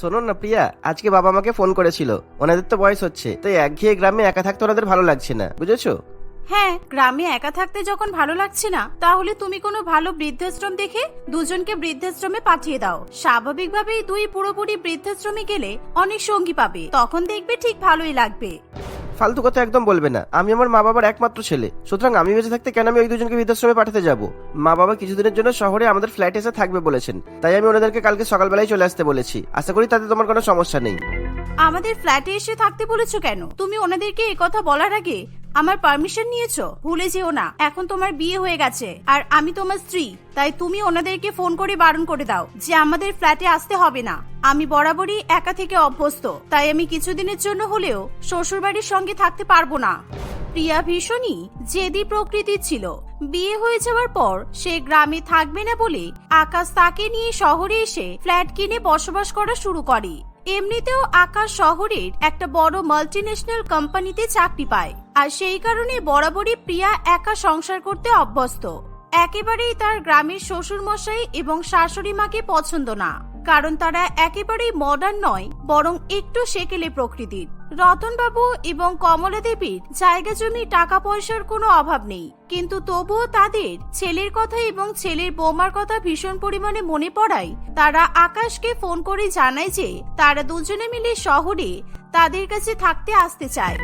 শোনো না প্রিয়া, আজকে বাবা আমাকে ফোন করেছিল। ওনাদের তো বয়স হচ্ছে, তাই একঘেয়ে গ্রামে একা থাকতে ওনাদের ভালো লাগছে না, বুঝেছ? হ্যাঁ গ্রামে একা থাকতে যখন ভালো লাগছে না, তাহলে তুমি কোনো ভালো বৃদ্ধাশ্রম দেখে দুজনকে বৃদ্ধাশ্রমে পাঠিয়ে দাও। স্বাভাবিকভাবেই দুই পুরোপুরি বৃদ্ধাশ্রমে গেলে অনেক সঙ্গী পাবে, তখন দেখবে ঠিক ভালোই লাগবে। ফালতু কথা একদম বলবে না। আমি আমার মা বাবার একমাত্র ছেলে। সুতরাং আমি বেঁচে থাকতে কেন আমি ওই দুজনকে বৃদ্ধাশ্রমে পাঠাতে যাব? মা বাবা কিছুদিনের জন্য শহরে আমাদের ফ্ল্যাট এসে থাকবে বলেছেন। তাই আমি ওনাদেরকে কালকে সকালবেলায় চলে আসতে বলেছি। আশা করি তাতে তোমার কোনো সমস্যা নেই। আমাদের ফ্ল্যাটে এসে থাকতে বলেছ কেন? তুমি ওনাদেরকে এই কথা বলার আগে আমার পারমিশন নিয়েছো? ভুলে যেও না। এখন তোমার বিয়ে হয়ে গেছে। আর আমি তোমার স্ত্রী। তাই তুমি ওনাদেরকে ফোন করে বারণ করে দাও যে আমাদের ফ্ল্যাটে আসতে হবে না। আমি বরাবরই একা থেকে অভ্যস্ত। তাই আমি কিছুদিনের জন্য হলেও শ্বশুরবাড়ির সঙ্গে থাকতে পারব না। প্রিয়া ভীষণই জেদি প্রকৃতির ছিল। বিয়ে হয়ে যাওয়ার পর সে গ্রামে থাকবে না বলে আকাশ তাকে নিয়ে শহরে এসে ফ্ল্যাট কিনে বসবাস করা শুরু করে। এমনিতেও আকাশ শহরের একটা বড় মাল্টিন্যাশনাল কোম্পানিতে চাকরি পায়। আর সেই কারণে বরাবরই প্রিয়া একা সংসার করতে অভ্যস্ত। একেবারেই তার গ্রামের শ্বশুর মশাই এবং শাশুড়ি মাকে পছন্দ না, কারণ তারা একেবারেই মডার্ন নয়, বরং একটু সেকেলে প্রকৃতির। রতনবাবু এবং কমলা দেবীর জায়গা জমি টাকা পয়সার কোনো অভাব নেই, কিন্তু তবুও তাদের ছেলের কথা এবং ছেলের বৌমার কথা ভীষণ পরিমাণে মনে পড়ায়, তারা আকাশকে ফোন করে জানায় যে তারা দুজনে মিলে শহরে তাদের কাছে থাকতে আসতে চায়।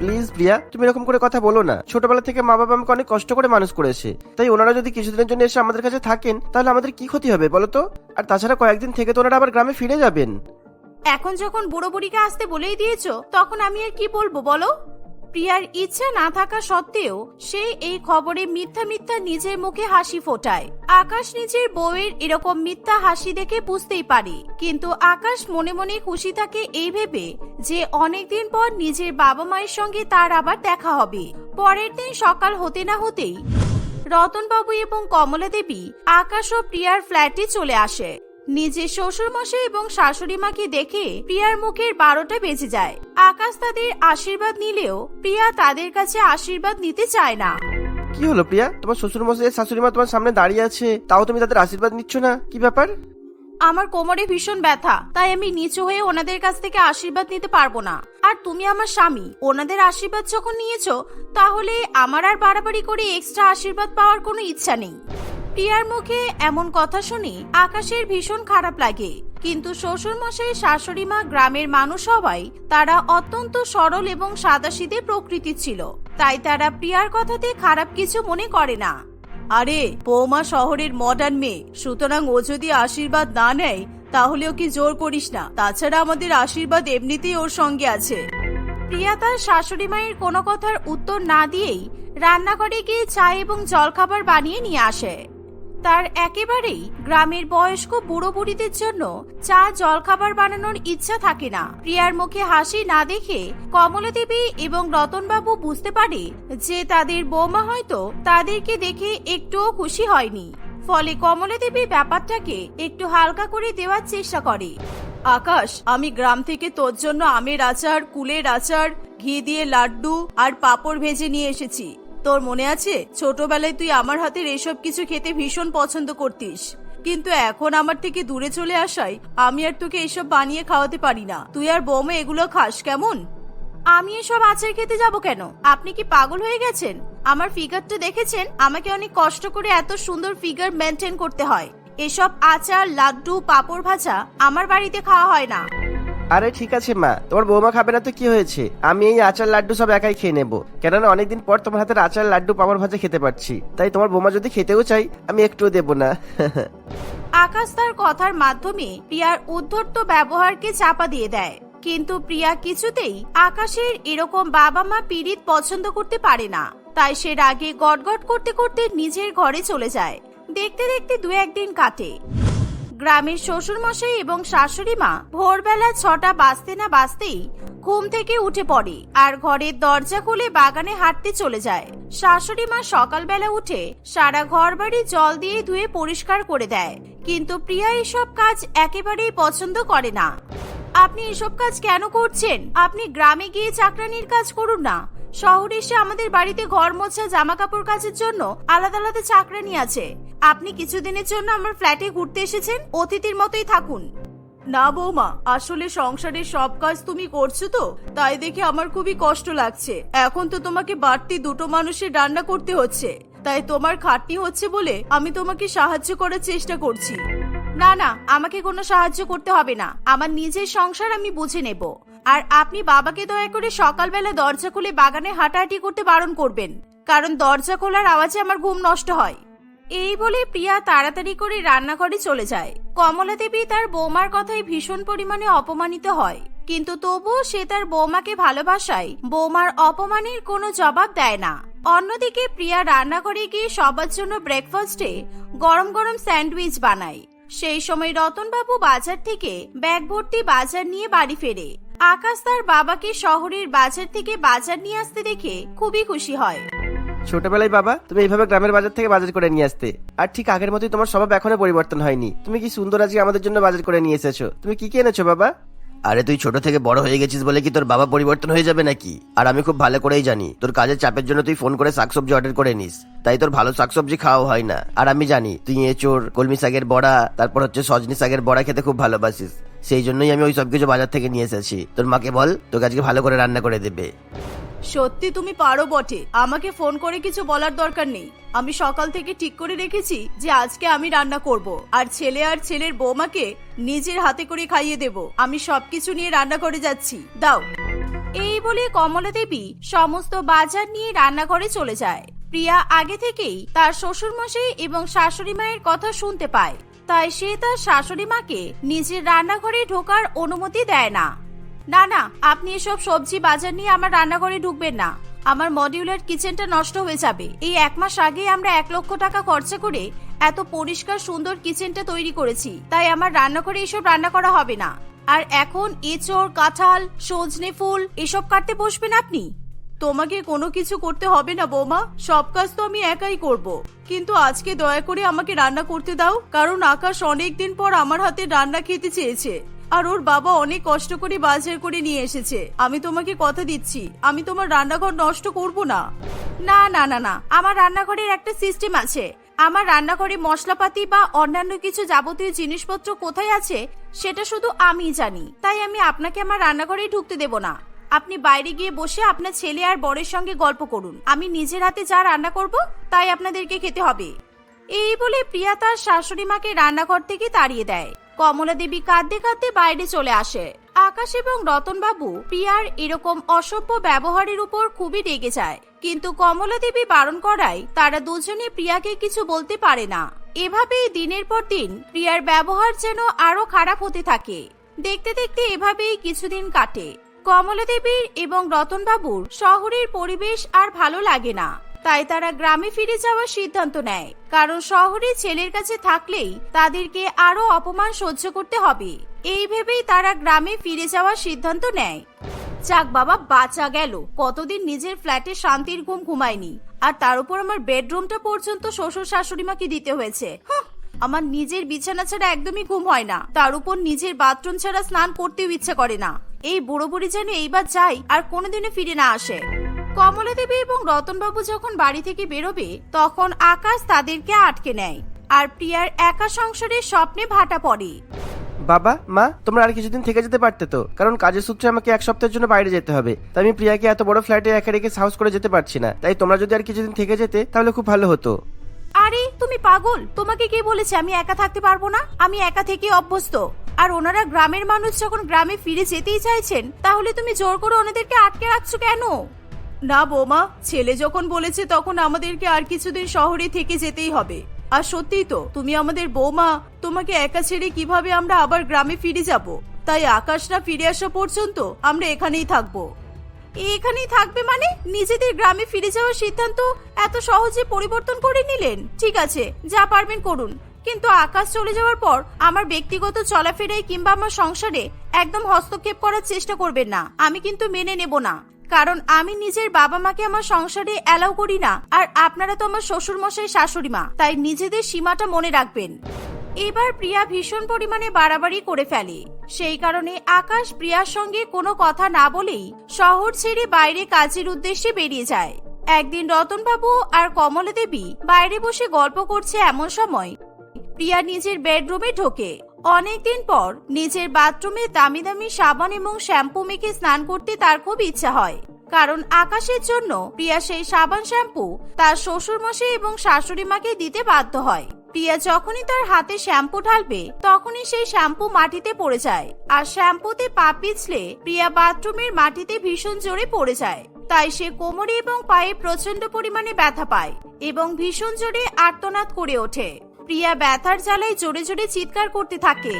প্লিজ প্রিয়া, তুমি এরকম করে কথা বলো না। ছোটবেলা থেকে মা বাবা আমাকে অনেক কষ্ট করে মানুষ করেছে। তাই ওনারা যদি কিছুদিনের জন্য এসে আমাদের কাছে থাকেন, তাহলে আমাদের কি ক্ষতি হবে বলো তো? আর তাছাড়া কয়েকদিন থেকে তো ওনারা আবার গ্রামে ফিরে যাবেন। এখন যখন বুড়ো বুড়িকে আসতে বলেই দিয়েছ, তখন আমি আর কি বলব বলো? প্রিয়ার ইচ্ছা না থাকা সত্ত্বেও সে এই খবরে মিথ্যা মিথ্যা নিজের মুখে হাসি ফোটায়। আকাশ নিজের বউয়ের এরকম মিথ্যা হাসি দেখে বুঝতেই পারে। কিন্তু আকাশ মনে মনে খুশি থাকে এই ভেবে যে অনেকদিন পর নিজের বাবা মায়ের সঙ্গে তার আবার দেখা হবে। পরের দিন সকাল হতে না হতেই রতনবাবু এবং কমলা দেবী আকাশ ও প্রিয়ার ফ্ল্যাটে চলে আসে। নিজের শ্বশুর মশাই এবং শাশুড়ি মাকে দেখে প্রিয়ার মুখের বারোটা বেজে যায়। আকাশ তাদের আশীর্বাদ নিলেও প্রিয়া তাদের কাছে আশীর্বাদ নিতে চায় না। কি হলো প্রিয়া? তোমার শ্বশুর মশাই শাশুড়ি মা তোমার সামনে দাঁড়িয়ে আছে তাও তুমি তাদের আশীর্বাদ নিচ্ছ না? কি ব্যাপার? আমার কোমরে ভীষণ ব্যথা তাই আমি নিচু হয়ে ওনাদের কাছ থেকে আশীর্বাদ নিতে পারব না। আর তুমি আমার স্বামী ওনাদের আশীর্বাদ যখন নিয়েছো তাহলে আমার আর বাড়াবাড়ি করে এক্সট্রা আশীর্বাদ পাওয়ার কোনো ইচ্ছা নেই। প্রিয়ার মুখে এমন কথা শুনি আকাশের ভীষণ খারাপ লাগে। কিন্তু শ্বশুর মশাই শাশুড়ি মা, গ্রামের মানুষ হওয়ায় তারা অত্যন্ত সরল এবং সাদাসিধে প্রকৃতির ছিল। তাই তারা প্রিয়ার কথাতে খারাপ কিছু মনে করে না। আরে, বৌমা শহরের মডার্ন মেয়ে, সুতরাং ও যদি আশীর্বাদ না নেয় তাহলে ওকে জোর করিস না? তাছাড়া আমাদের আশীর্বাদ এমনিতেই ওর সঙ্গে আছে। প্রিয়া তার শাশুড়ি মায়ের কোনো কথার উত্তর না দিয়েই রান্নাঘরে গিয়ে চা এবং জলখাবার বানিয়ে নিয়ে আসে। তার একেবারেই গ্রামের বয়স্ক বুড়ো বুড়িদের জন্য চা, জলখাবার বানানোর ইচ্ছা থাকে না। প্রিয়ার মুখে হাসি না দেখে কমলা দেবী এবং রতনবাবু বুঝতে পারে যে তাদের বৌমা হয়তো তাদেরকে দেখে একটুও খুশি হয়নি। ফলে কমলা দেবী ব্যাপারটাকে একটু হালকা করে দেওয়ার চেষ্টা করে। আকাশ, আমি গ্রাম থেকে তোর জন্য আমের আচার, কুলের আচার, ঘি দিয়ে লাড্ডু আর পাঁপড় ভেজে নিয়ে এসেছি। তোর মনে আছে? ছোটবেলায় তুই আমার হাতের এসব কিছু খেতে ভীষণ পছন্দ করতিস। কিন্তু এখন আমার থেকে দূরে চলে আসায় আমি আর তোকে এসব বানিয়ে খাওয়াতে পারি না। তুই আর বৌমা এগুলো খাস কেমন? আমি এসব আচার খেতে যাব কেন? আপনি কি পাগল হয়ে গেছেন? আমার ফিগারটা দেখেছেন? আমাকে অনেক কষ্ট করে এত সুন্দর ফিগার মেনটেন করতে হয়। এসব আচার, লাড্ডু, পাঁপড় ভাজা আমার বাড়িতে খাওয়া হয় না। আরে ঠিক আছে, মা। তোমার বৌমা খাবে না তো কি হয়েছে? আমি এই আচার লাড্ডু সব একাই খেয়ে নেব। কেননা অনেকদিন পর তোমার হাতের আচার লাড্ডু পাপড় ভাজা খেতে পারছি। তাই তোমার বৌমা যদি খেতেও চাই আমি একটুও দেবো না। আকাশ তার কথার মাধ্যমে প্রিয়ার উদ্ধর্ত ব্যবহারকে চাপা দিয়ে দেয়। কিন্তু প্রিয়া কিছুতেই আকাশের এরকম বাবা মা পীড়িত পছন্দ করতে পারে না। তাই সে রাগে গটগট করতে করতে নিজের ঘরে চলে যায়। দেখতে দেখতে দু একদিন কাটে। গ্রামের শ্বশুর মশাই এবং শাশুড়ি মা ভোরবেলা ছটা বাজতে না বাজতেই ঘুম থেকে উঠে পড়ে আর ঘরের দরজা খুলে বাগানে হাঁটতে চলে যায়। শাশুড়ি মা সকালবেলা উঠে সারা ঘর বাড়ি জল দিয়ে ধুয়ে পরিষ্কার করে দেয়। কিন্তু প্রিয়া এসব কাজ একেবারেই পছন্দ করে না। আপনি এসব কাজ কেন করছেন? আপনি গ্রামে গিয়ে চাকরানির কাজ করুন না। শহরে এসে আমাদের বাড়িতে ঘর মোছা জামা কাপড় কাচের জন্য আলাদা আলাদা চাকরানি আছে। আপনি কিছুদিনের জন্য আমার ফ্ল্যাটে ঘুরতে এসেছেন? অতিথির মতোই থাকুন। না বৌমা, আসলে সংসারের সব কাজ তুমি করছ তো, তাই দেখে আমার খুবই কষ্ট লাগছে। এখন তো তোমাকে বাড়তি দুটো মানুষের রান্না করতে হচ্ছে। তাই তোমার খাটনি হচ্ছে বলে আমি তোমাকে সাহায্য করার চেষ্টা করছি। না না, আমাকে কোনো সাহায্য করতে হবে না। আমার নিজের সংসার আমি বুঝে নেব। আর আপনি বাবাকে দয়া করে সকালবেলা দরজা খুলে বাগানে হাঁটাহাঁটি করতে বারণ করবেন, কারণ দরজা খোলার আওয়াজে আমার ঘুম নষ্ট হয়। এই বলে প্রিয়া তাড়াতাড়ি করে রান্নাঘরে চলে যায়। কমলা দেবী তার বৌমার কথায় ভীষণ পরিমাণে অপমানিত হয়, কিন্তু তবুও সে তার বৌমাকে ভালোবাসায়। বৌমার অপমানের কোনো জবাব দেয় না। অন্যদিকে প্রিয়া রান্নাঘরে গিয়ে সবার জন্য ব্রেকফাস্টে গরম গরম স্যান্ডউইচ বানায়। সেই সময় রতনবাবু বাজার থেকে ব্যাগ ভর্তি বাজার নিয়ে বাড়ি ফেরে। আকাশ তার বাবাকে শহরের বাজার থেকে বাজার নিয়ে আসতে দেখে খুবই খুশি হয়। ছোটবেলায় বাবা তুমি এইভাবে গ্রামের বাজার থেকে বাজার করে নিয়ে আসতে। আর ঠিক আগের মতোই তোমার স্বভাব এখনও পরিবর্তন হয়নি। তুমি কি সুন্দর আজকে আমাদের জন্য বাজার করে নিয়ে এসেছ? তুমি কি কি এনেছো বাবা? আরে তুই ছোট থেকে বড় হয়ে গেছিস বলে কি তোর বাবা পরিবর্তন হয়ে যাবে নাকি? আর আমি খুব ভালো করেই জানি তোর কাজের চাপের জন্য তুই ফোন করে শাকসবজি অর্ডার করে নিস। তাই তোর ভালো শাকসবজি খাওয়া হয় না। আর আমি জানি তুই এঁচোর কলমি শাকের বড়া তারপর হচ্ছে সজনি শাকের বড়া খেতে খুব ভালোবাসিস। সেই জন্যই আমি ওই সব কিছু বাজার থেকে নিয়ে এসেছি। তোর মাকে বল, তোকে আজকে ভালো করে রান্না করে দেবে। সত্যি তুমি পারো বটে। আমাকে ফোন করে কিছু বলার দরকার নেই। আমি সকাল থেকে ঠিক করে রেখেছি যে আজকে আমি রান্না করব। আর ছেলে আর ছেলের বৌমাকে নিজের হাতে করে খাইয়ে দেব। আমি সবকিছু নিয়ে রান্না করে যাচ্ছি। দাও। এই বলে কমলা দেবী সমস্ত বাজার নিয়ে রান্নাঘরে চলে যায়। প্রিয়া আগে থেকেই তার শ্বশুরমশাই এবং শাশুড়ি মায়ের কথা শুনতে পায়। তাই সে তার শাশুড়ি মাকে নিজের রান্নাঘরে ঢোকার অনুমতি দেয় না। না না, আপনি এসব সবজি বাজার নিয়ে আমার রান্নাঘরে ঢুকবেন না। আমার মডিউলার কিচেনটা নষ্ট হয়ে যাবে। এই এক মাস আগে আমরা এক লক্ষ টাকা খরচা করে এত পরিষ্কার সুন্দর কিচেনটা তৈরি করেছি। তাই আমার রান্নাঘরে এসব রান্না করা হবে না। আর এখন এঁচড়, কাঁঠাল, সজনে ফুল, এসব কাটতে বসবেন আপনি? তোমাকে কোনো কিছু করতে হবে না, বৌমা। সব কাজ তো আমি একাই করব। কিন্তু আজকে দয়া করে আমাকে রান্না করতে দাও, কারণ আকাশ অনেক দিন পর আমার হাতে রান্না খেতে চেয়েছে। আর ওর বাবা অনেক কষ্ট করে বাজার করে নিয়ে এসেছে। আমি তোমাকে কথা দিচ্ছি, আমি তোমার রান্নাঘর নষ্ট করব না। না না না না, আমার রান্নাঘরের একটা সিস্টেম আছে। আমার রান্নাঘরে মশলাপাতি বা অন্যান্য কিছু যাবতীয় জিনিসপত্র কোথায় আছে, সেটা শুধু আমিই জানি। তাই আমি আপনাকে আমার রান্নাঘরেই ঢুকতে দেব না। আপনি বাইরে গিয়ে বসে আপনার ছেলে আর বরের সঙ্গে গল্প করুন। আমি নিজের হাতে যা রান্না করব, তাই আপনাদেরকে খেতে হবে। এই বলে প্রিয়া তার শাশুড়ি মাকে রান্নাঘর থেকে তাড়িয়ে দেয়। কমলা দেবী কাঁদতে কাঁদতে বাইরে চলে আসে। আকাশ এবং রতনবাবু প্রিয়ার এরকম অসভ্য ব্যবহারের উপর খুবই রেগে যায়। কিন্তু কমলা দেবী বারণ করায় তারা দুজনে প্রিয়াকে কিছু বলতে পারে না। এভাবেই দিনের পর দিন প্রিয়ার ব্যবহার যেন আরও খারাপ হতে থাকে। দেখতে দেখতে এভাবেই কিছুদিন কাটে। কমলা দেবীর এবং রতনবাবুর শহরের পরিবেশ আর ভালো লাগে না। তাই তারা গ্রামে ফিরে যাওয়ার সিদ্ধান্ত নেয়। কারণ শহরে ছেলের কাছে থাকলেই তাদেরকে আরও অপমান সহ্য করতে হবে। এই ভেবেই তারা গ্রামে ফিরে যাওয়ার সিদ্ধান্ত নেয়। যাক বাবা, বাঁচা গেল। কতদিন নিজের ফ্ল্যাটে শান্তির ঘুম ঘুমায়নি। আর তার উপর আমার বেডরুমটা পর্যন্ত শ্বশুর শাশুড়ি মাকে দিতে হয়েছে। আমার নিজের বিছানা ছাড়া একদমই ঘুম হয় না। তার উপর নিজের বাথরুম ছাড়া স্নান করতেও ইচ্ছে করে না। এই বুড়ো বুড়ি যেন এইবার যাই আর কোনোদিনও ফিরে না আসে। কমলা দেবী এবং রতনবাবু যখন বাড়ি থেকে বেরোবে, তখন আকাশ তাদেরকে আটকে নেয় আর প্রিয়ার একা সংসারের স্বপ্নে ভাটা পড়ে। বাবা, মা, তোমরা আর কিছুদিন থেকে যেতে পারতে তো, কারণ কাজের সূত্রে আমাকে এক সপ্তাহের জন্য বাইরে যেতে হবে। তাই আমি প্রিয়াকে এত বড় ফ্ল্যাটে একা রেখে সাহস করে যেতে পারছি না। তাই তোমরা যদি আর কিছুদিন থেকে যেতে, তাহলে খুব ভালো হতো। আরে, তুমি পাগল। তোমাকে কে বলেছে আমি একা থাকতে পারব না? আমি একা থেকে অভ্যস্ত। আর ওনারা গ্রামের মানুষ যখন গ্রামে ফিরে যেতেই চাইছেন, তাহলে তুমি জোর করে ওনাদেরকে আটকে রাখছো কেন? না বৌমা, ছেলে যখন বলেছে তখন আমাদেরকে আর কিছুদিন শহরে থেকে যেতেই হবে। আর সত্যিই তো, তুমি আমাদের বৌমা, তোমাকে একা ছেড়ে কীভাবে আমরা আবার গ্রামে ফিরে যাব? তাই আকাশ না ফিরে আসা পর্যন্ত আমরা এখানেই থাকব। এখানেই থাকবে মানে? নিজেদের গ্রামে ফিরে যাওয়ার সিদ্ধান্ত এত সহজে পরিবর্তন করে নিলেন? ঠিক আছে, যা পারবেন করুন। কিন্তু আকাশ চলে যাওয়ার পর আমার ব্যক্তিগত চলাফেরায় কিংবা আমার সংসারে একদম হস্তক্ষেপ করার চেষ্টা করবেন না। আমি কিন্তু মেনে নেব না। কারণ আমি নিজের বাবা মাকে আমার সংসারে অ্যালাউ করি না। আর আপনারা তো আমার শ্বশুর মশাই শাশুড়ি মা তাই নিজেদের সীমাটা মনে রাখবেন। এবার প্রিয়া ভীষণ পরিমাণে বাড়াবাড়ি করে ফেলে। সেই কারণে আকাশ প্রিয়ার সঙ্গে কোনো কথা না বলেই শহর ছেড়ে বাইরে কাজের উদ্দেশ্যে বেরিয়ে যায়। একদিন রতনবাবু আর কমলা দেবী বাইরে বসে গল্প করছে এমন সময় প্রিয়া নিজের বেডরুমে ঢোকে। অনেকদিন পর নিজের বাথরুমে দামি দামি সাবান এবং শ্যাম্পু মেখে স্নান করতে তার খুব ইচ্ছা হয়। কারণ আকাশের জন্য প্রিয়া সেই সাবান শ্যাম্পু তার শ্বশুর মশাই এবং শাশুড়ি মাকে দিতে বাধ্য হয়। প্রিয়া যখনই তার হাতে শ্যাম্পু ঢালবে, তখনই সেই শ্যাম্পু মাটিতে পড়ে যায়। আর শ্যাম্পুতে পা পিছলে প্রিয়া বাথরুমের মাটিতে ভীষণ জোরে পড়ে যায়। তাই সে কোমরে এবং পায়ে প্রচণ্ড পরিমাণে ব্যথা পায় এবং ভীষণ জোরে আর্তনাদ করে ওঠে। প্রিয়া ব্যথার জ্বালায় জোরে জোরে চিৎকার করতে থাকে।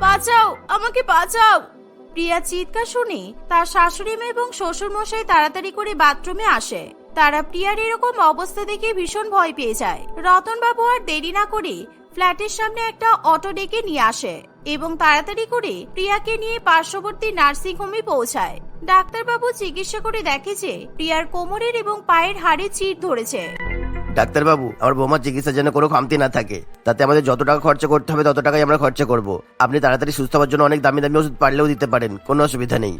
বাঁচাও, আমাকে বাঁচাও! প্রিয়া চিৎকার শুনে তার শাশুড়ি মা এবং শ্বশুর মশাই তাড়াতাড়ি করে বাথরুমে আসে। তারা প্রিয়ার এরকম অবস্থা দেখে ভীষণ ভয় পেয়ে যায়। রতন বাবু আর দেরি না করে ফ্ল্যাটের সামনে একটা অটো ডেকে নিয়ে আসে এবং তাড়াতাড়ি করে প্রিয়াকে নিয়ে পার্শ্ববর্তী নার্সিং হোমে পৌঁছায়। ডাক্তারবাবু চিকিৎসা করে দেখে যে প্রিয়ার কোমরের এবং পায়ের হাড়ে চিড় ধরেছে। ডাক্তারবাবু, আমার বৌমার চিকিৎসার জন্য কোনো খামতি না থাকে। তাতে আমাদের যত টাকা খরচা করতে হবে, তত টাকাই আমরা খরচা করব। আপনি তাড়াতাড়ি সুস্থ হওয়ার জন্য অনেক দামি দামি ওষুধ পারলেও দিতে পারেন, কোনো অসুবিধা নেই।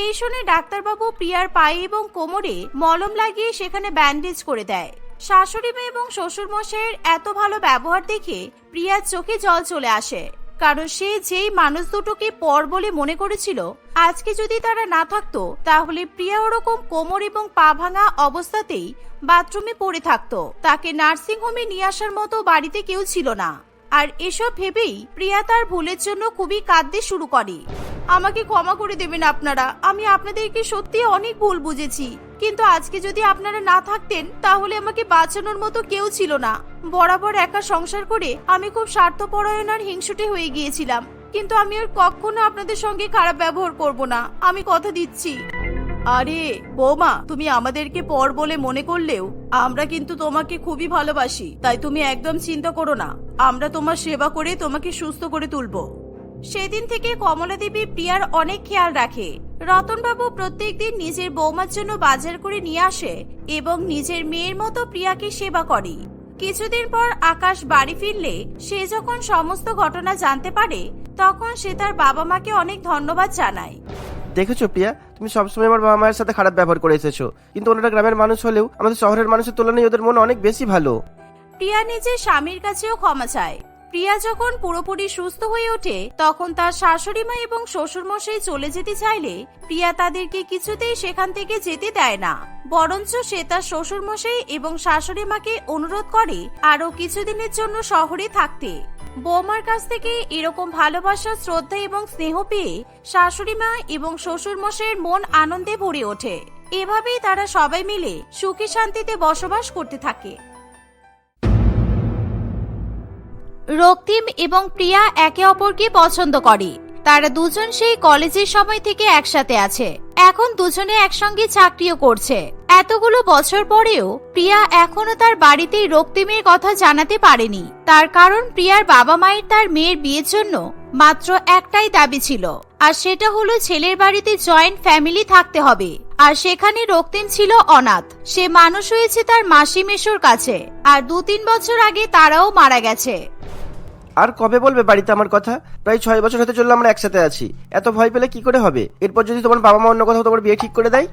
এই শুনে ডাক্তারবাবু প্রিয়ার পায়ে এবং কোমরে মলম লাগিয়ে সেখানে ব্যান্ডেজ করে দেয়। শাশুড়ি মেয়ে এবং শ্বশুর মশাইয়ের এত ভালো ব্যবহার দেখে প্রিয়ার চোখে জল চলে আসে। কারণ সে যেই মানুষ দুটোকে পর বলে মনে করেছিল, আজকে যদি তারা না থাকতো, তাহলে প্রিয়া ওরকম কোমর এবং পা ভাঙা অবস্থাতেই বাথরুমে পড়ে থাকতো। তাকে নার্সিং হোমে নিয়ে আসার মতো বাড়িতে কেউ ছিল না। আর এসব ভেবেই প্রিয়া তার ভুলের জন্য খুবই কাঁদতে শুরু করে। আমাকে ক্ষমা করে দেবেন আপনারা, আমি আপনাদেরকে সত্যি অনেক ভুল বুঝেছি। কিন্তু আজকে যদি আপনারা না থাকতেন, তাহলে আমাকে বাঁচানোর মতো কেউ ছিল না। বরাবর একা সংসার করে আমি খুব স্বার্থপরায়ণ আর হিংসুটে হয়ে গিয়েছিলাম। কিন্তু আমি আর কখনো আপনাদের সঙ্গে খারাপ ব্যবহার করব না। আমি কথা দিচ্ছি। আরে, বৌমা, তুমি আমাদেরকে পর বলে মনে করলেও আমরা কিন্তু তোমাকে খুবই ভালোবাসি। তাই তুমি একদম চিন্তা করো না। আমরা তোমার সেবা করে তোমাকে সুস্থ করে তুলবো। সেদিন থেকে কমলা দেবী প্রিয়ার অনেক খেয়াল রাখে। রতনবাবু প্রত্যেকদিন নিজের বৌমার জন্য বাজার করে নিয়ে আসে এবং নিজের মেয়ের মতো প্রিয়াকে সেবা করে। কিছুদিন পর আকাশ বাড়ি ফিরলে সে যখন সমস্ত ঘটনা জানতে পারে তখন সে তার বাবা মাকে অনেক ধন্যবাদ জানায়। দেখেছ প্রিয়া তুমি সবসময় আমার বাবা মায়ের সাথে খারাপ ব্যবহার করে এসেছ। কিন্তু ওনারা গ্রামের মানুষ হলেও আমাদের শহরের মানুষের তুলনায় ওদের মন অনেক বেশি ভালো। প্রিয়া নিজের স্বামীর কাছেও ক্ষমা চায়। প্রিয়া যখন পুরোপুরি সুস্থ হয়ে ওঠে, তখন তার শাশুড়ি মা এবং শ্বশুরমশাই চলে যেতে চাইলে প্রিয়া তাদেরকে কিছুতেই সেখান থেকে যেতে দেয় না। বরঞ্চ সে তার শ্বশুরমশাই এবং শাশুড়ি মাকে অনুরোধ করে আরও কিছুদিনের জন্য শহরে থাকতে। বৌমার কাছ থেকে এরকম ভালোবাসা, শ্রদ্ধা এবং স্নেহ পেয়ে শাশুড়ি মা এবং শ্বশুর মশাইয়ের মন আনন্দে ভরে ওঠে। এভাবেই তারা সবাই মিলে সুখে শান্তিতে বসবাস করতে থাকে। রক্তিম এবং প্রিয়া একে অপরকে পছন্দ করে। তারা দুজন সেই কলেজের সময় থেকে একসাথে আছে। এখন দুজনে একসঙ্গে চাকরিও করছে। এতগুলো বছর পরেও প্রিয়া এখনও তার বাড়িতেই রক্তিমের কথা জানাতে পারেনি। তার কারণ প্রিয়ার বাবা মায়ের তার মেয়ের বিয়ের জন্য মাত্র একটাই দাবি ছিল। আর সেটা হলো ছেলের বাড়িতে জয়েন্ট ফ্যামিলি থাকতে হবে। আর সেখানে রক্তিম ছিল অনাথ। সে মানুষ হয়েছে তার মাসি মেশোর কাছে। আর দু তিন বছর আগে তারাও মারা গেছে। আর কবে বলবে বাড়িতে আমার কথা? প্রায় ছয় বছর হতে চলল আমরা একসাথে আছি। এত ভয় পেলে কি করে হবে? এরপর যদি তোমার বাবা মা অন্য কোথাও তোমার বিয়ে ঠিক করে দেয়?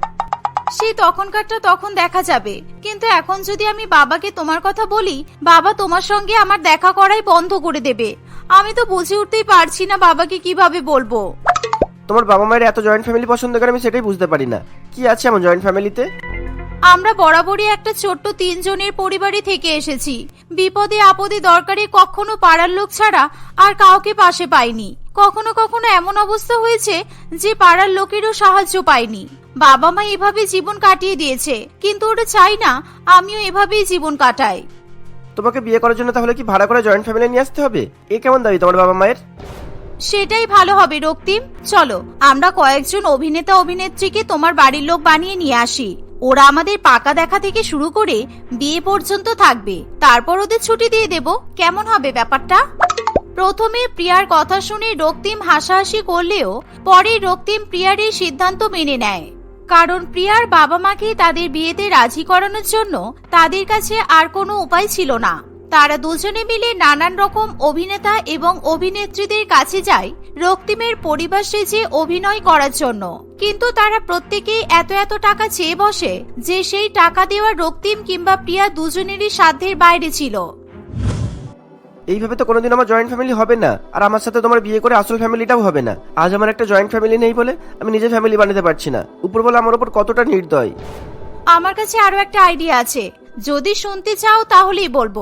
সেই তখনকারটা তখন দেখা যাবে। কিন্তু এখন যদি আমি বাবাকে তোমার কথা বলি বাবা তোমার সঙ্গে আমার দেখা করাই বন্ধ করে দেবে। আমি তো বুঝে উঠতেই পারছি না বাবাকে কীভাবে বলব। তোমার বাবা মায়ের এত জয়েন্ট ফ্যামিলি পছন্দ করে আমি সেটাই বুঝতে পারি না। কি আছে এমন জয়েন্ট ফ্যামিলিতে আমরা বরাবরই একটা ছোট্ট তিনজনের পরিবারে থেকে এসেছি। বিপদে আপদে দরকারে কখনো পাড়ার লোক ছাড়া আর কাউকে পাশে পাইনি। কখনো কখনো এমন অবস্থা হয়েছে যে পাড়ার লোকেরও সাহায্য পাইনি। বাবা মা এভাবে জীবন কাটিয়ে দিয়েছে কিন্তু ওটা চাই না আমিও এভাবেই জীবন কাটাই। তোমাকে বিয়ে করার জন্য তাহলে কি ভাড়া করে জয়েন্ট ফ্যামিলি নিয়ে আসতে হবে? এ কেমন দাবি তোমার বাবা মায়ের সেটাই ভালো হবে রক্তিম। চলো আমরা কয়েকজন অভিনেতা অভিনেত্রীকে তোমার বাড়ির লোক বানিয়ে নিয়ে আসি। ওরা আমাদের পাকা দেখা থেকে শুরু করে বিয়ে পর্যন্ত থাকবে। তারপর ওদের ছুটি দিয়ে দেব। কেমন হবে ব্যাপারটা? প্রথমে প্রিয়ার কথা শুনে রক্তিম হাসাহাসি করলেও পরে রক্তিম প্রিয়ার এই সিদ্ধান্ত মেনে নেয়। কারণ প্রিয়ার বাবা মাকে তাদের বিয়েতে রাজি করানোর জন্য তাদের কাছে আর কোনো উপায় ছিল না। তারা দুজনে মিলে নানান রকম অভিনেতা এবং অভিনেত্রীদের কাছে যায় রক্তিমের পরিবার সেজে অভিনয় করার জন্য। কিন্তু তারা প্রত্যেকেই এত এত টাকা চেয়ে বসে যে সেই টাকা দেওয়া রক্তিম কিংবা প্রিয়া দুজনেরই সাধ্যের বাইরে ছিল। এইভাবে তো কোনোদিন আমার জয়েন্ট ফ্যামিলি হবে না। আর আমার সাথে তোমার বিয়ে করে আসল ফ্যামিলিটাও হবে না। আজ আমার একটা জয়েন্ট ফ্যামিলি নেই বলে আমি নিজে ফ্যামিলি বানাতে পারছি না। উপরবেলা আমার উপর কতটা নির্দয়? আমার কাছে আরও একটা আইডিয়া আছে। যদি শুনতে চাও তাহলেই বলব।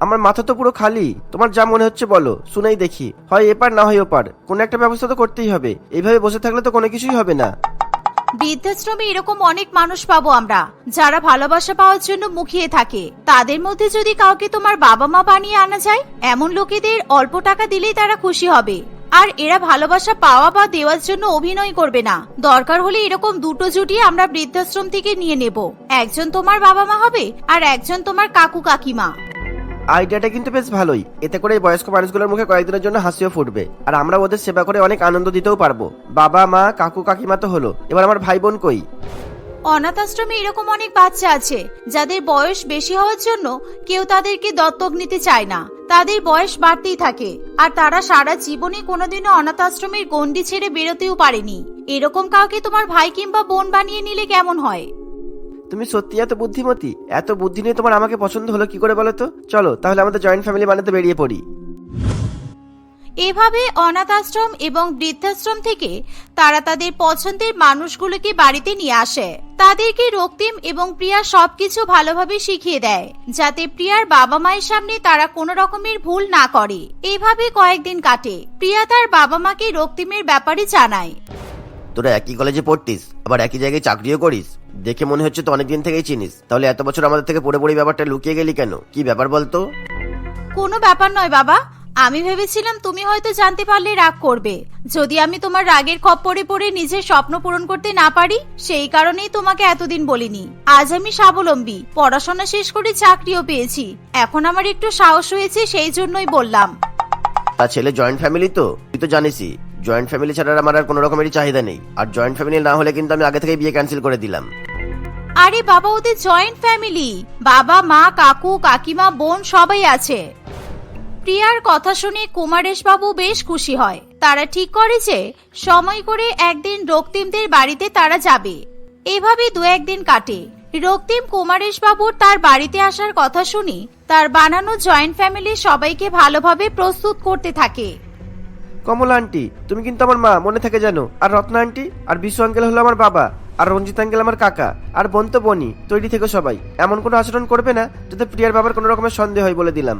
আমার মাথা তো পুরো খালি। তোমার যা মনে হচ্ছে বলো, শুনেই দেখি। হয় এপার, না হয় ওপার। কোনো একটা ব্যবস্থা তো করতেই হবে। এইভাবে বসে থাকলে তো কোনো কিছুই হবে না। বৃদ্ধাশ্রমে এরকম অনেক মানুষ পাবো আমরা, যারা ভালোবাসা পাওয়ার জন্য মুখিয়ে থাকে। তাদের মধ্যে যদি কাউকে তোমার বাবা মা বানিয়ে আনা যায়, এমন লোকেদের অল্প টাকা দিলেই তারা খুশি হবে। আর এরা ভালোবাসা পাওয়া বা দেওয়ার জন্য অভিনয় করবে না। দরকার হলে এরকম দুটো জুটি আমরা বৃদ্ধাশ্রম থেকে নিয়ে নেব। একজন তোমার বাবা মা হবে, আর একজন তোমার কাকু কাকিমা আইডিয়াটা কিন্তু বেশ ভালোই। এতে করে বয়স্ক মানুষগুলোর মুখে কয়েকদিনের জন্য হাসিও ফুটবে। আর আমরা ওদের সেবা করে অনেক আনন্দ দিতেও পারব। বাবা, মা, কাকু, কাকিমা তো হলো। এবার আমার ভাই বোন কই? অনাথ আশ্রমে এরকম অনেক বাচ্চা আছে, যাদের বয়স বেশি হওয়ার জন্য কেউ তাদেরকে দত্তক নিতে চায় না। তাদের বয়স বাড়তেই থাকে, আর তারা সারা জীবনে কোনোদিনও অনাথ আশ্রমের গণ্ডি ছেড়ে বেরোতেও পারেনি। এরকম কাউকে তোমার ভাই কিংবা বোন বানিয়ে নিলে কেমন হয়? তুমি সত্যি এত বুদ্ধিমতী? এত বুদ্ধি নিয়ে তোমার আমাকে পছন্দ হলো কি করে বলো তো? চলো, তাহলে আমাদের জয়েন্ট ফ্যামিলি বানাতে বেরিয়ে পড়ি। এভাবে অনাথ আশ্রম এবং বৃদ্ধাশ্রম থেকে তারা তাদের পছন্দের মানুষগুলোকে বাড়িতে নিয়ে আসে। তাদেরকে রক্তিম এবং প্রিয়া সবকিছু ভালোভাবে শিখিয়ে দেয়, যাতে প্রিয়ার বাবা মায়ের সামনে তারা কোনো রকমের ভুল না করে। এভাবে কয়েকদিন কাটে। প্রিয়া তার বাবা মাকে রক্তিমের ব্যাপারে জানায়। তোরা একই কলেজে পড়তিস আবার একই জায়গায় চাকরিও করিস। দেখে মনে হচ্ছে তো অনেকদিন থেকেই চিনিস। তাহলে এত বছর আমাদের থেকে পড়ে পড়ে ব্যাপারটা লুকিয়ে গেলি কেন? কি ব্যাপার বলতো? কোনো ব্যাপার নয় বাবা। আমি ভেবেছিলাম তুমি হয়তো জানতে পারলে রাগ করবে। যদি আমি তোমার রাগের খপ্পরে পড়ে নিজের স্বপ্ন পূরণ করতে না পারি সেই কারণেই তোমাকে এতদিন বলিনি। আজ আমি স্বাবলম্বী পড়াশোনা শেষ করে চাকরিও পেয়েছি। এখন আমার একটু সাহস হয়েছে সেই জন্যই বললাম। তা ছেলে জয়েন্ট ফ্যামিলি তো তুই তো জানিসই। জয়েন্ট ফ্যামিলি ছাড়া আমার আর কোনো রকমেরই চাহিদা নেই। আর জয়েন্ট ফ্যামিলি না হলে কিন্তু আমি আগে থেকে বিয়ে ক্যান্সেল করে দিলাম। আরে বাবা, ওদের জয়েন্ট ফ্যামিলি বাবা, মা, কাকু, কাকিমা, বোন সবাই আছে। প্রিয়ার কথা শুনে কুমারেশ বাবু বেশ খুশি হয়। তারা ঠিক করে যে সময় করে একদিন রক্তিমদের বাড়িতে তারা যাবে। এভাবে দু একদিন কাটে। রক্তিম কুমারেশ বাবুর তার বাড়িতে আসার কথা শুনি তার বানানো জয়েন্ট ফ্যামিলি সবাইকে ভালোভাবে প্রস্তুত করতে থাকে। কমলা আন্টি, তুমি কিন্তু আমার মা, মনে থাকে জানো আর রত্না আন্টি, আর বিশ্ব আঙ্কেল হলো আমার বাবা, আর রঞ্জিত আঙ্কেল আমার কাকা, আর বোন তো বনি তৈরি থেকে সবাই। এমন কোনো আচরণ করবে না যাতে প্রিয়ার বাবার কোনো রকমের সন্দেহ হয় বলে দিলাম।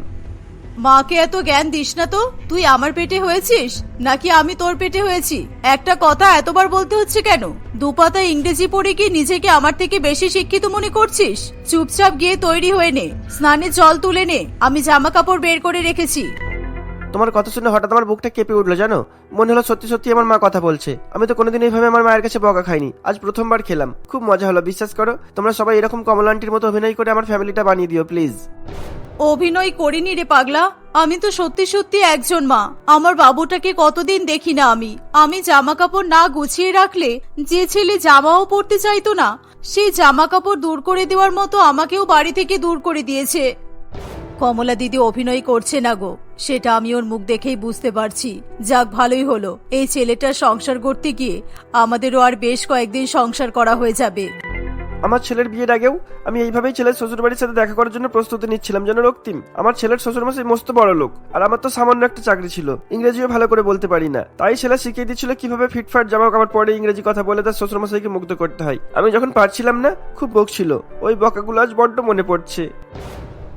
মাকে এত জ্ঞান দিস না তো? তুই আমার পেটে হয়েছিস? নাকি আমি তোর পেটে হয়েছি? একটা কথা এতবার বলতে হচ্ছে কেন? দুপাতা ইংরেজি পড়ে কি নিজেকে আমার থেকে বেশি শিক্ষিত মনে করছিস? চুপচাপ গিয়ে তৈরি হয়ে নে। স্নানে জল তুলে নে। আমি জামা কাপড় বের করে রেখেছি। তোমার কথা শুনে হঠাৎ আমার বুকটা কেঁপে উঠল, জানো? মনে হলো সত্যি সত্যি আমার মা কথা বলছে। আমি তো কোনোদিন এইভাবে আমার মায়ের কাছে বকা খাইনি। আজ প্রথমবার খেলাম। খুব মজা হলো, বিশ্বাস করো? তোমরা সবাই এরকম কমলা আন্টির মতো অভিনয় করে আমার ফ্যামিলিটা বানিয়ে দিও, প্লিজ। অভিনয় করিনি রে পাগলা। আমি তো সত্যি সত্যি একজন মা। আমার বাবুটাকে কতদিন দেখি না আমি। আমি জামা কাপড় না গুছিয়ে রাখলে যে ছেলে জামাও পরতে চাইতো না সেই জামা কাপড় দূর করে দেওয়ার মতো আমাকেও বাড়ি থেকে দূর করে দিয়েছে। কমলা দিদি অভিনয় করছে না গো। সেটা আমি ওর মুখ দেখেই বুঝতে পারছি। যাক, ভালোই হলো। এই ছেলেটার সংসার করতে গিয়ে আমাদেরও আর বেশ কয়েকদিন সংসার করা হয়ে যাবে। আমার ছেলের বিয়ের আগেও আমি এইভাবেই ছেলের শ্বশুর বাড়ির সাথে দেখা করার জন্য প্রস্তুতি নিচ্ছিলাম, যেন রক্তিম। আমার ছেলের শ্বশুর মাসে মস্ত বড় লোক, আর আমার তো সামান্য একটা চাকরি ছিল। ইংরেজিও ভালো করে বলতে পারি না। তাই ছেলে শিখিয়ে দিচ্ছিল কীভাবে ফিটফাট জামা কাপড় পরে ইংরেজি কথা বলে তার শ্বশুর মশাইকে মুগ্ধ করতে হয়। আমি যখন পারছিলাম না, খুব বকছিল। ওই বকাগুলো আজ বড্ড মনে পড়ছে।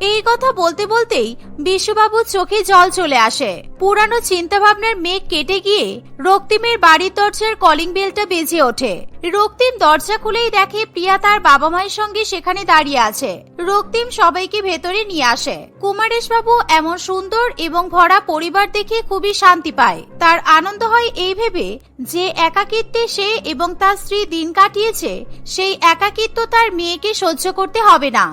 এই কথা বলতে বলতেই বিশ্ববাবুর চোখে জল চলে আসে। পুরানো চিন্তা ভাবনার মেঘ কেটে গিয়ে রক্তিমের বাড়ির দরজার কলিং বেলটা বেজে ওঠে। রক্তিম দরজা খুলেই দেখে প্রিয়া তার বাবা মায়ের সঙ্গে সেখানে দাঁড়িয়ে আছে। রক্তিম সবাইকে ভেতরে নিয়ে আসে। কুমারেশ বাবু এমন সুন্দর এবং ভরা পরিবার দেখে খুবই শান্তি পায়। তার আনন্দ হয় এই ভেবে যে একাকিত্বে সে এবং তার স্ত্রী দিন কাটিয়েছে, সেই একাকিত্ব তার মেয়েকে সহ্য করতে হবে না।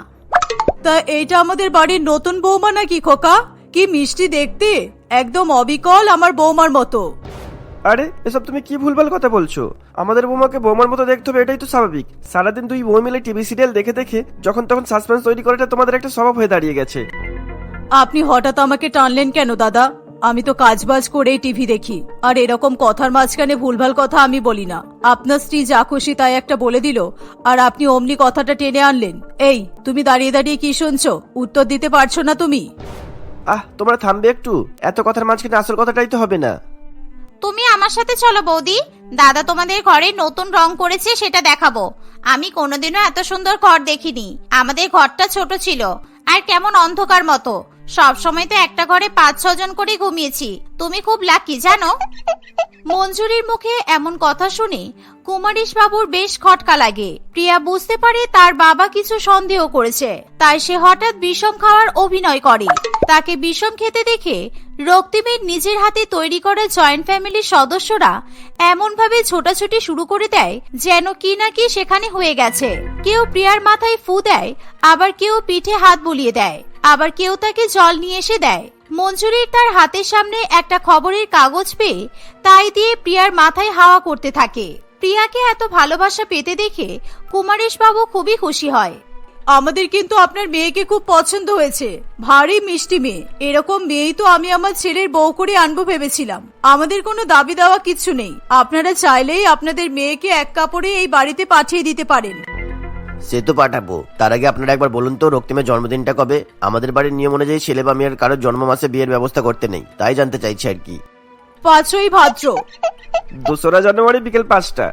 তা এইটা আমাদের বাড়ির নতুন বৌমা নাকি খোকা? কি মিষ্টি দেখতে? একদম অবিকল আমার বৌমার মতো। আরে এসব তুমি কি ভুলভাল কথা বলছো? আমাদের বৌমাকে বৌমার মতো দেখতে হবে এটাই তো স্বাভাবিক। সারাদিন দুই বউ মিলে টিভি সিরিয়াল দেখে দেখে যখন তখন সাসপেন্স তৈরি করাটা তোমাদের একটা স্বভাব হয়ে দাঁড়িয়ে গেছে। আপনি হঠাৎ আমাকে টানলেন কেন দাদা? আমি তো কাজবাজ করেই টিভি দেখি। আর এরকম কথার মাঝখানে ভুলভাল কথা আমি বলি না। আপনার স্ত্রী যা খুশি তাই একটা বলে দিল আর আপনি অমনি কথাটা টেনে আনলেন। এই তুমি দাঁড়িয়ে দাঁড়িয়ে কি শুনছো? উত্তর দিতে পারছ না তুমি? আহ তোমরা থামবে একটু। এত কথার মাঝখানে আসল কথাটাই তো হবে না। তুমি আমার সাথে চলো বৌদি। দাদা তোমাদের ঘরে নতুন রং করেছে সেটা দেখাবো। আমি কোনোদিনও এত সুন্দর ঘর দেখিনি। আমাদের ঘরটা ছোট ছিল আর কেমন অন্ধকার মতো। সব সময় তো একটা ঘরে পাঁচ ছজন করে ঘুমিয়েছি। তুমি খুব লাকি জানো? মঞ্জুরির মুখে এমন কথা শুনে কুমারিশ বাবুর বেশ খটকা লাগে। প্রিয়া বুঝতে পারে তার বাবা কিছু সন্দেহ করেছে। তাই সে হঠাৎ বিষম খাওয়ার অভিনয় করে। তাকে বিষম খেতে দেখে রক্তিমের নিজের হাতে তৈরি করা জয়েন্ট ফ্যামিলির সদস্যরা এমন ভাবে ছোটাছুটি শুরু করে দেয় যেন কি না কি সেখানে হয়ে গেছে। কেউ প্রিয়ার মাথায় ফু দেয়, আবার কেউ পিঠে হাত বুলিয়ে দেয়। আবার কেউ তাকে জল নিয়ে এসে দেয়। মঞ্জুরির তার হাতের সামনে একটা খবরের কাগজ পেয়ে তাই দিয়ে প্রিয়ার মাথায় হাওয়া করতে থাকে। প্রিয়াকে এত ভালোবাসা পেতে দেখে কুমারেশ বাবু খুবই খুশি হয়। আমাদের কিন্তু আপনার মেয়েকে খুব পছন্দ হয়েছে। ভারী মিষ্টি মেয়ে। এরকম মেয়েই তো আমি আমার ছেলের বউ করে আনব ভেবেছিলাম। আমাদের কোনো দাবি দেওয়া কিচ্ছু নেই। আপনারা চাইলেই আপনাদের মেয়েকে এক কাপড়ে এই বাড়িতে পাঠিয়ে দিতে পারেন। সে তো পাঠাবো। তার আগে আপনারা একবার বলুন তো রক্তিমের জন্মদিনটা কবে? আমাদের বাড়ির নিয়ম অনুযায়ী ছেলে বা মেয়ের কারোর জন্ম মাসে বিয়ের ব্যবস্থা করতে নেই। তাই জানতে চাইছি আর কি। পাঁচই ভাদ্র। দোসরা জানুয়ারি বিকেল পাঁচটা।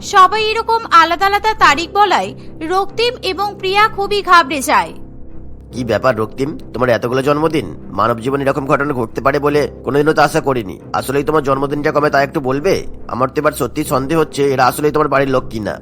সবাই এরকম আলাদা আলাদা তারিখ বলায় রক্তিম এবং প্রিয়া খুবই ঘাবড়ে যায়। কি ব্যাপার রক্তিম? তোমার এতগুলো জন্মদিন? মানব জীবনে এরকম ঘটনা ঘটতে পারে বলে কোনোদিনও তো আশা করিনি। আসলেই তোমার জন্মদিনটা কবে তা একটু বলবে? আমার তো এবার সত্যি সন্দেহ হচ্ছে এরা আসলেই তোমার বাড়ির লোক কিনা।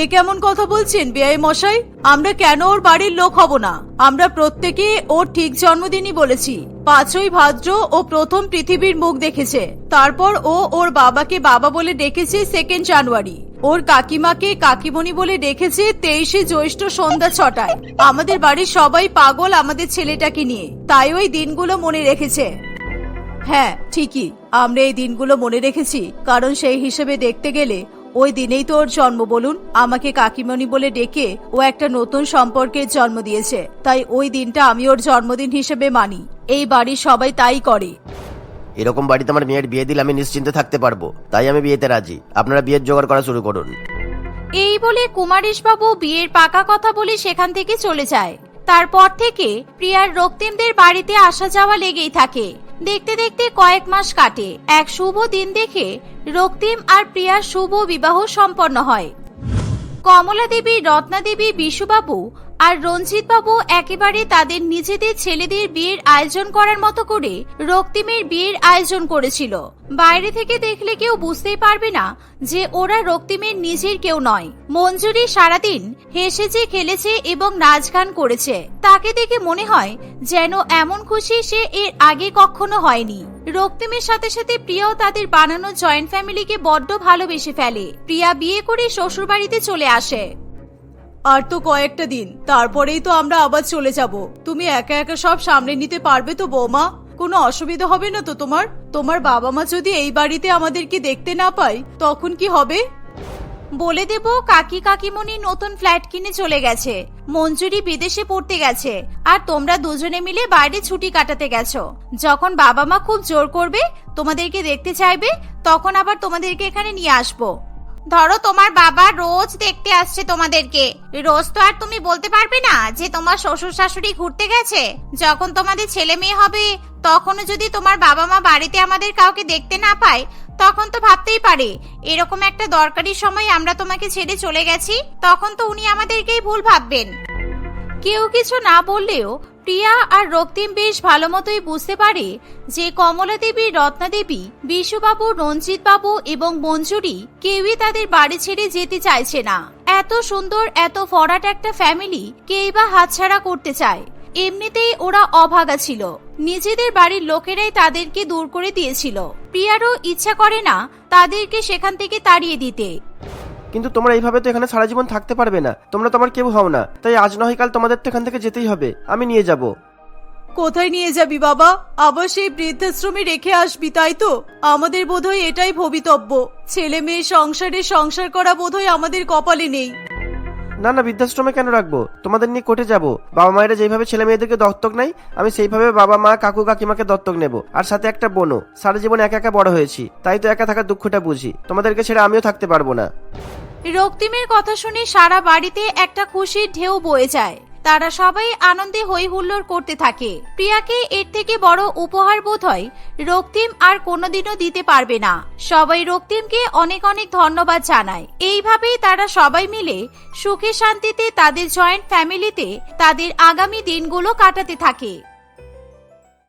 এ কেমন কথা বলছেন বেআই মশাই? আমরা কেন ওর বাড়ির লোক হব না? আমরা প্রত্যেকে ওর ঠিক জন্মদিনই বলেছি। পাঁচই ভাদ্র ও প্রথম পৃথিবীর মুখ দেখেছে। তারপর ও ওর বাবাকে বাবা বলে ডেকেছে সেকেন্ড জানুয়ারি ওর কাকিমাকে কাকিমণি বলে ডেকেছে তেইশে জ্যৈষ্ঠ সন্ধ্যা ছটায়। আমাদের বাড়ির সবাই পাগল আমাদের ছেলেটাকে নিয়ে। তাই ওই দিনগুলো মনে রেখেছে। হ্যাঁ ঠিকই। আমরা এই দিনগুলো মনে রেখেছি। কারণ সেই হিসেবে দেখতে গেলে ওই দিনেই তো ওর জন্ম বলুন। আমাকে কাকিমণি বলে ডেকে ও একটা নতুন সম্পর্কের জন্ম দিয়েছে। তাই ওই দিনটা আমি ওর জন্মদিন হিসেবে মানি। এই বাড়ির সবাই তাই করে। এরকম বাড়িতে আমার মেয়ের বিয়ে দিলে আমি নিশ্চিন্তে থাকতে পারব। তাই আমি বিয়েতে রাজি। আপনারা বিয়ের জোগাড় করা শুরু করুন। এই বলে কুমারেশ বাবু বিয়ের পাকা কথা বলে সেখান থেকে চলে যায়। তারপর থেকে প্রিয়ার রক্তিমদের বাড়িতে আসা যাওয়া লেগেই থাকে। দেখতে দেখতে কয়েক মাস কাটে। এক শুভ দিন দেখে রক্তিম আর প্রিয়ার শুভ বিবাহ সম্পন্ন হয়। কমলা দেবী রত্না দেবী বিশুবাবু আর রঞ্জিত বাবু একেবারে তাদের নিজেদের ছেলেদের বিয়ের আয়োজন করার মতো করে রক্তিমের বিয়ের আয়োজন করেছিল। বাইরে থেকে দেখলে কেউ বুঝতেই পারবে না যে ওরা রক্তিমের নিজের কেউ নয়। মঞ্জুরি সারাদিন হেসেছে খেলেছে এবং নাচ গান করেছে, তাকে দেখে মনে হয় যেন এমন খুশি সে এর আগে কখনো হয়নি। রক্তিমের সাথে সাথে প্রিয়াও তাদের বানানো জয়েন্ট ফ্যামিলিকে বড্ড ভালোবেসে ফেলে। প্রিয়া বিয়ে করে শ্বশুরবাড়িতে চলে আসে। আর তো কয়েকটা দিন। তারপরেই তো আমরা আবার চলে যাব। তুমি একা একা সব সামনে নিতে পারবে তো, বৌমা? কোনো অসুবিধা হবে না তো তোমার? তোমার বাবা মা যদি এই বাড়িতে আমাদেরকে দেখতে না পায়, তখন কি হবে? বলে দেব, কাকি কাকিমণি নতুন ফ্ল্যাট কিনে চলে গেছে। মঞ্জুরি বিদেশে পড়তে গেছে। আর তোমরা দুজনে মিলে বাইরে ছুটি কাটাতে গেছো। যখন বাবা মা খুব জোর করবে, তোমাদেরকে দেখতে চাইবে, তখন আবার তোমাদেরকে এখানে নিয়ে আসব। ধরো তোমার বাবা রোজ দেখতে আসছে তোমাদেরকে। রোজ তো আর তুমি বলতে পারবে না যে তোমার শ্বশুর শাশুড়ি ঘুরতে গেছে। যখন তোমাদের ছেলে মেয়ে হবে, তখনও যদি তোমার বাবা মা বাড়িতে আমাদের কাউকে দেখতে না পায়, তখন তো ভাবতেই পারে, এরকম একটা দরকারি সময় আমরা তোমাকে ছেড়ে চলে গেছি, তখন তো উনি আমাদেরকেই ভুল ভাববেন। কেউ কিছু না বললেও প্রিয়া আর রক্তিম বেশ ভালো মতোই বুঝতে পারে যে কমলা দেবী রত্না দেবী বিশুবাবু রঞ্জিত বাবু এবং মঞ্জুরি কেউই তাদের বাড়ি ছেড়ে যেতে চাইছে না। এত সুন্দর, এত ফরাট একটা ফ্যামিলি কেই বা হাতছাড়া করতে চায়। এমনিতেই ওরা অভাগা ছিল। নিজেদের বাড়ির লোকেরাই তাদেরকে দূর করে দিয়েছিল। প্রিয়ারও ইচ্ছা করে না তাদেরকে সেখান থেকে তাড়িয়ে দিতে। কিন্তু তোমরা এইভাবে তো এখানে সারা জীবন থাকতে পারবে না। তোমরা তো আমার কেউ হও না। তাই আজ নয় কাল তোমাদের তো এখান থেকে যেতেই হবে। আমি নিয়ে যাব। কোথায় নিয়ে যাবি বাবা? আবার সেই বৃদ্ধাশ্রমে রেখে আসবি তাই তো? আমাদের বোধহয় এটাই ভবিতব্য। ছেলে মেয়ে সংসারে সংসার করা বোধহয় আমাদের কপালে নেই। না না বৃদ্ধাশ্রমে কেন রাখব? তোমাদের নিয়ে কোটে যাব। বাবা মায়েরা যেভাবে ছেলে মেয়েদেরকে দত্তক নেয় আমি সেইভাবে বাবা মা কাকু কাকিমাকে দত্তক নেব। আর সাথে একটা বোনও। সারা জীবন একা একা বড় হয়েছি। তাই তো একা থাকার দুঃখটা বুঝি। তোমাদেরকে ছেড়ে আমিও থাকতে পারব না। রক্তিমের কথা শুনে সারা বাড়িতে একটা খুশির ঢেউ বয়ে যায়। তারা সবাই আনন্দে হই হুল্লোড় করতে থাকে। প্রিয়াকে এর থেকে বড় উপহার বোধ হয় রক্তিম আর কোনোদিনও দিতে পারবে না। সবাই রক্তিমকে অনেক অনেক ধন্যবাদ জানায়। এইভাবেই তারা সবাই মিলে সুখে শান্তিতে তাদের জয়েন্ট ফ্যামিলিতে তাদের আগামী দিনগুলো কাটাতে থাকে।